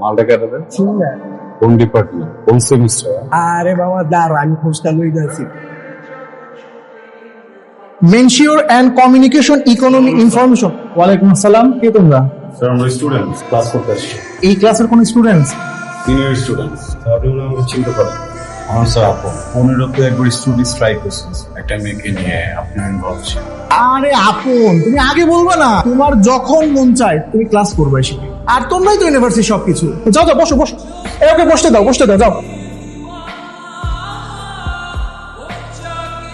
মালটা কেটে দেন কোন ডিপার্টমেন্ট কোন সেমিস্টার। আরে বাবা দাঁড়া আমি খোঁজটা লই যাচ্ছি। মেনশিওর অ্যান্ড কমিউনিকেশন ইকোনমি ইনফরমেশন ওয়ালাইকুম আসসালাম কে তোমরা? স্যার আমরা স্টুডেন্ট ক্লাস করতে আসছি। এই ক্লাসের কোন স্টুডেন্টস সিনিয়র স্টুডেন্ট আপনি মনে আমাকে চিনতে পারেন আমার স্যার আপন পনেরো তো একবার স্টুডেন্ট স্ট্রাইক করছেন। একটা মেয়েকে নিয়ে আপনার ইনভলভ আরে আপন তুমি আগে বলবা না। তোমার যখন মন চায় তুমি ক্লাস করবে এসে। আর তোমরাই তো ইউনিভার্সিটি সবকিছু। যাও যাও বসো বসো। এ ওকে বসতে দাও বসতে দাও যাও।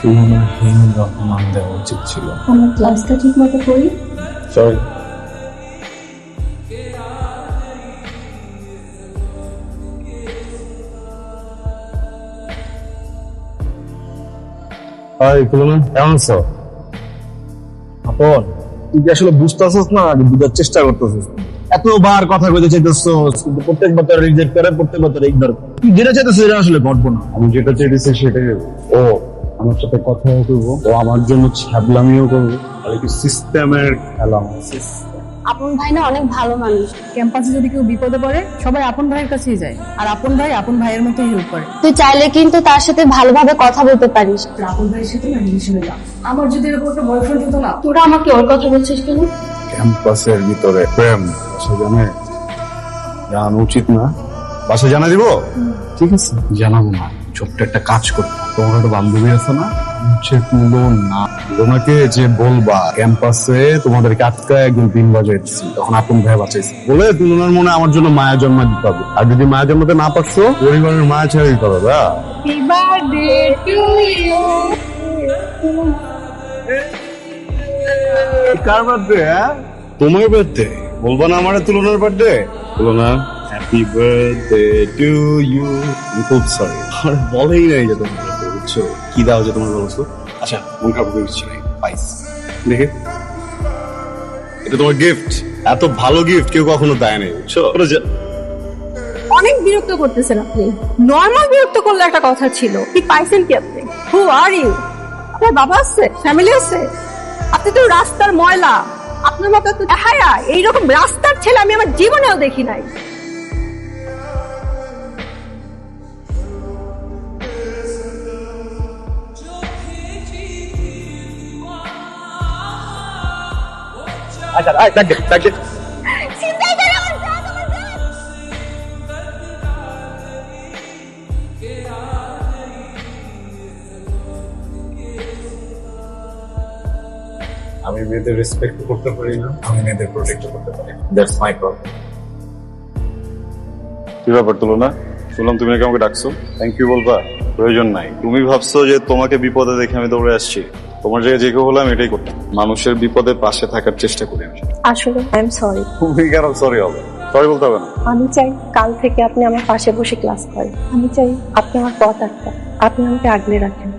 তুলনাহীন রহমান দেওয়া উচিত ছিল। আমার ক্লাসটা ঠিক মতো করি সরি হাই তুলনা কেমন আছো আপন তুই কি আসলে বুঝতেছস না? বুঝার চেষ্টা করতেছিস। এতবার কথা কইতে চাইতেছস কিন্তু প্রত্যেক বছর রিজেক্ট করে প্রত্যেক বছর ইগনোর তুই যেটা চাইতেছিস এটা আসলে ঘটবো না। আমি যেটা চেয়েছি সেটাই ও আমার সাথে কথাও করব ও আমার জন্য ছ্যাবলামিও করব আর একটু সিস্টেমের খেলা আপন ভাই না অনেক ভালো মানুষ। ক্যাম্পাসে যদি কেউ বিপদে পড়ে সবাই আপন ভাইয়ের কাছেই যায়। আর আপন ভাই আপন ভাইয়ের মতোই হেল্প করে। তুই চাইলে কিন্তু তার সাথে ভালোভাবে কথা বলতে পারিস। আপন ভাইয়ের সাথে না রিলেশনে আমার যদি এরকম একটা বয়ফ্রেন্ড হতো না তোরা আমাকে ওর কথা বলছিস কেন? ক্যাম্পাসের ভিতরে প্রেম সে জানে জানানো উচিত না। বাসা জানা দিব? ঠিক আছে। জানাব না। ছোট্ট একটা কাজ করতে তোমার একটা বান্ধবী আছে না? হচ্ছে তুলো না। তোমাকে যে বলবা ক্যাম্পাসে তোমাদেরকে আটকায় একদিন দিন বাজাইছি তখন আপন ভাই বাঁচাইছি। বলে তুলনার মনে আমার জন্য মায়া জন্ম দিতে হবে। আর যদি মায়া জন্মাতে না পারছ পরিবারের মায়া ছেড়ে দিতে হবে বা কার বার্থডে হ্যাঁ? তোমার বার্থডে বলবা না আমার তুলনার বার্থডে তুলনা হ্যাপি বার্থডে টু ইউ খুব সরি আর বলেই নাই যে তোমার birthday, বুঝছ? কি দাও যে তোমার বলছো? আচ্ছা মন খারাপ করে কিছু নাই পাইস দেখে। এটা তোমার গিফট এত ভালো গিফট কেউ কখনো দেয় নাই বুঝছ? অনেক বিরক্ত করতেছেন আপনি। নর্মাল বিরক্ত করলে একটা কথা ছিল। কি পাইছেন কি আপনি? হু আর ইউ আপনার বাবা আছে? ফ্যামিলি আছে? আপনি তো রাস্তার ময়লা। আপনার মতো তো হায়া, এইরকম রাস্তার ছেলে আমি আমার জীবনেও দেখি নাই। আচ্ছা আয়, দেখ দেখ মেয়েদের রেসপেক্ট করতে পারি না আমি মেয়েদের প্রোটেক্ট করতে পারি দ্যাটস মাই প্রবলেম কি ব্যাপার তুলো না শুনলাম তুমি নাকি আমাকে ডাকছো। থ্যাংক ইউ বলবা প্রয়োজন নাই। তুমি ভাবছ যে তোমাকে বিপদে দেখে আমি দৌড়ে আসছি। তোমার জায়গায় যে কেউ হলাম এটাই করতাম। মানুষের বিপদে পাশে থাকার চেষ্টা করি আমি। আসলে আই এম সরি তুমি কেন সরি হবে? সরি বলতে হবে না। আমি চাই কাল থেকে আপনি আমার পাশে বসে ক্লাস করেন। আমি চাই আপনি আমার পথ আটকা আপনি আমাকে আগলে রাখেন।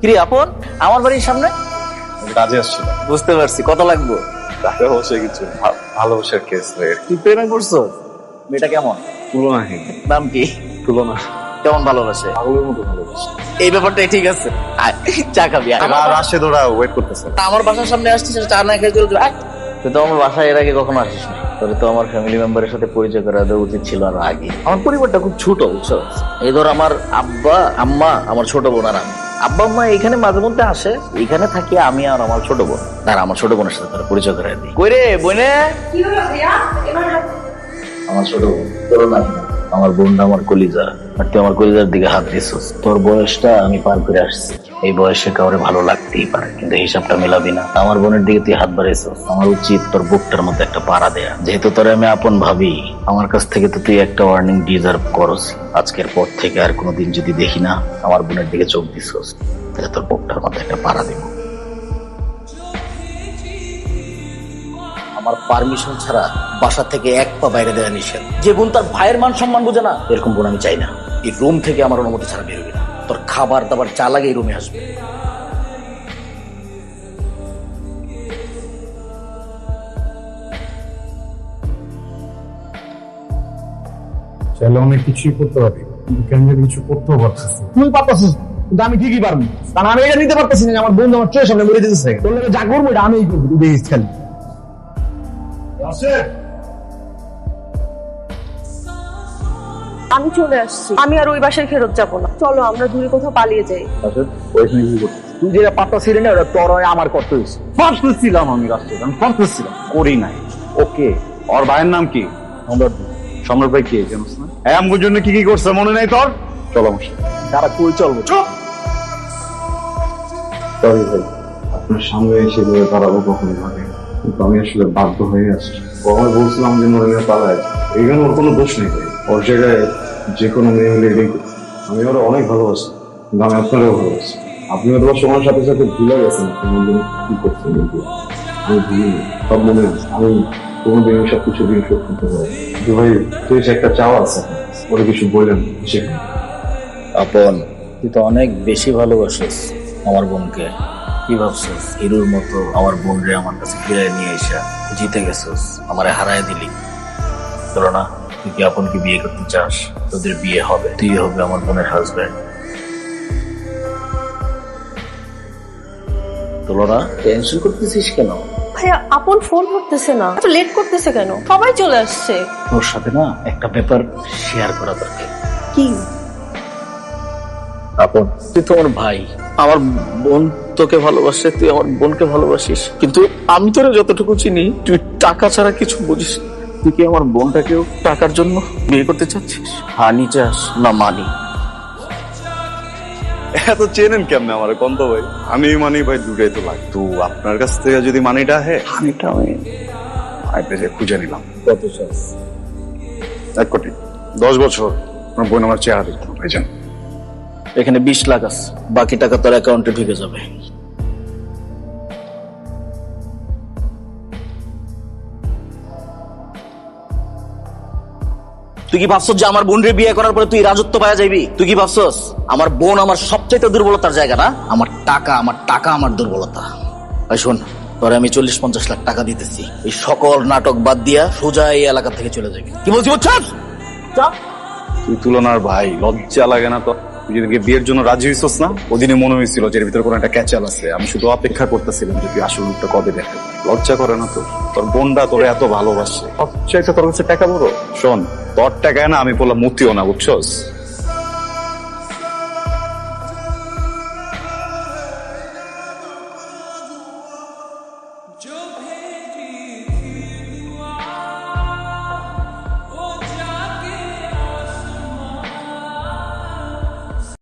কিরে আপন আমার বাড়ির সামনে? কাজে আসছিলাম বুঝতে পারছি কত লাগবে? তাকে বসে কিছু ভালোবাসার কেস তুই প্রেমে পড়ছো? মেয়েটা কেমন? তুলনাহীন। নাম কি? তুলনা। কেমন ভালোবাসে? পাগলের মতো ভালোবাসা। এই ব্যাপারটাই ঠিক আছে। চা খাবি আর রাশেদ ওরা ওয়েট করতেছে। আমার বাসার সামনে আসছিস চা না খেয়ে চলে যাবে। তুই তো আমার বাসায় এর আগে কখনো আসিস না। তোর তো আমার ফ্যামিলি মেম্বারের সাথে পরিচয় করা দেওয়া উচিত ছিল আর আগে। আমার পরিবারটা খুব ছোট বুঝছ? এই ধর আমার আব্বা আম্মা আমার ছোট বোন আর আমি। আব্বা আম্মা এখানে মাঝে মধ্যে আসে। এখানে থাকি আমি আর আমার ছোট বোন। আর আমার ছোট বোনের সাথে তারা পরিচয় করে দিই। কই রে বোনে আমার ছোট বোন তোর নাম আমার বোনটা আমার কলিজা। আর তুই আমার কলিজার দিকে হাত দিছিস তোর বয়সটা আমি পার করে আসছি। এই বয়সে কাউরে ভালো লাগতেই পারে, কিন্তু হিসাবটা মেলাবি না। আমার বোনের দিকে তুই হাত বাড়াইছিস আমার উচিত তোর বুকটার মধ্যে একটা পাড়া দেয়া। যেহেতু তোরে আমি আপন ভাবি, আমার কাছ থেকে তো তুই একটা ওয়ার্নিং ডিজার্ভ করস। আজকের পর থেকে আর কোনোদিন যদি দেখি না, আমার বোনের দিকে চোখ দিছিস তাহলে তোর বুকটার মধ্যে একটা পাড়া দিব। আমার পারমিশন ছাড়া বাসা থেকে এক পা বাইরে দেওয়া নিষেধ। যে বোন তার ভাইয়ের মান সম্মান বোঝে না, এরকম বোন আমি চাই না। এই রুম থেকে আমার অনুমতি ছাড়া বেরোবি না। খাবার দাবার চা লাগে এই রুমে আসবে। চাইলে অনেক কিছুই করতে পারি কিন্তু আমি কিছু করতেও পারতেছি তুই পারতেছিস কিন্তু আমি ঠিকই পারব। কারণ আমি এটা নিতে পারতেছি না আমার বন্ধু আমার চোখের সামনে মরে যেতেছে। বললে যা করব এটা আমিই করব তুই দেখিস খালি। আমি চলে আসছি। আমি আর ওই বাসায় ফেরত যাব না। চলো আমরা দূরে কোথাও পালিয়ে যাই। তুই যেটা না ওটা তোর হয় আমার করতে হয়েছে। পারতেছিলাম আমি আমি পারতেছিলাম করি নাই। ওকে ওর ভাইয়ের নাম কি? সম্রাট ভাই। সম্রাট ভাই কে জানিস না? হ্যাঁ আমার জন্য কি কি করছে মনে নাই তোর? চলো আমার সাথে। তারা তুই চলবো? সরি ভাই আপনার সামনে এসে ধরে দাঁড়াবো কখনো ভাবে কিন্তু আমি আসলে বাধ্য হয়ে আসছি। কখন বলছিলাম যে মনে নিয়ে পালায়। এখানে ওর কোনো দোষ নেই। ওর জায়গায় যে কোনো মেয়ে হলে এটাই আমি ওরা অনেক ভালোবাসি আমি আপনারও ভালোবাসি। আপনি হয়তো সময়ের সাথে সাথে ভুলে গেছেন কি করছেন আমি ভুলিনি, সব মনে আমি কোনোদিন সব কিছু দিন শোধ করতে পারি কিন্তু ভাই যে একটা চাওয়া আছে ওরা কিছু বললেন সেখানে আপন, তুই তো অনেক বেশি ভালোবাসিস আমার বোনকে। কি ভাবছিস? হিরুর মতো আমার বোন রে আমার কাছে ফিরে নিয়ে এসে জিতে গেছিস, আমারে হারায় দিলি। চলো না তুই কি আপনকে বিয়ে করতে চাস? তোদের বিয়ে হবে। তুই হবে আমার বোনের হাজব্যান্ড তুলনা টেনশন করতেছিস কেন? ভাইয়া আপন ফোন করতেছে না। এত লেট করতেছে কেন? সবাই চলে আসছে। তোর সাথে না একটা ব্যাপার শেয়ার করা দরকার। কি? আপন তুই তো আমার ভাই। আমার বোন তোকে ভালোবাসে তুই আমার বোনকে ভালোবাসিস। কিন্তু আমি তোরা যতটুকু চিনি তুই টাকা ছাড়া কিছু বুঝিস না। তুই কি আমার বোনটাকেও টাকার জন্য বিয়ে করতে চাচ্ছিস? হানি চাস না মানি এত চেনেন কেমনে আমার কন্ত ভাই? আমি মানি ভাই দুটাই তো লাগ তো আপনার কাছ থেকে যদি মানিটা হে হানিটা আমি আইতে খুঁজে নিলাম। কত চাস? এক কোটি। দশ বছর। আপনার বোন আমার চেহারা দেখতে ভাইজান। এখানে বিশ লাখ আছে। বাকি টাকা তোর অ্যাকাউন্টে ঢুকে যাবে। তুই কি ভাবছস যে আমার বোনরে বিয়ে করার পরে তুই রাজত্ব পাওয়া যাবি? তুই কি ভাবছস? আমার বোন আমার সবচাইতে দুর্বলতার জায়গা না? আমার টাকা আমার টাকা, আমার দুর্বলতা। ভাই শোন, তোরে আমি চল্লিশ পঞ্চাশ লাখ টাকা দিতেছি। এই সকল নাটক বাদ দিয়া সোজা এই এলাকা থেকে চলে যাবি। কি বলছি বুঝছ তুই তুলনার ভাই, লজ্জা লাগে না তো তুই যেদিনকে বিয়ের জন্য রাজি হইছস না ওদিনে মনে হয়েছিল যে এর ভিতরে কোনো একটা ক্যাচাল আছে। আমি শুধু অপেক্ষা করতেছিলাম যে তুই আসল রূপটা কবে দেখে লজ্জা করে না তো তোর বোনটা তোরে এত ভালোবাসে। সবচাইতে তোর কাছে টাকা বড়। শোন, তোর টাকায় না আমি বললাম মতিও না, বুঝছস?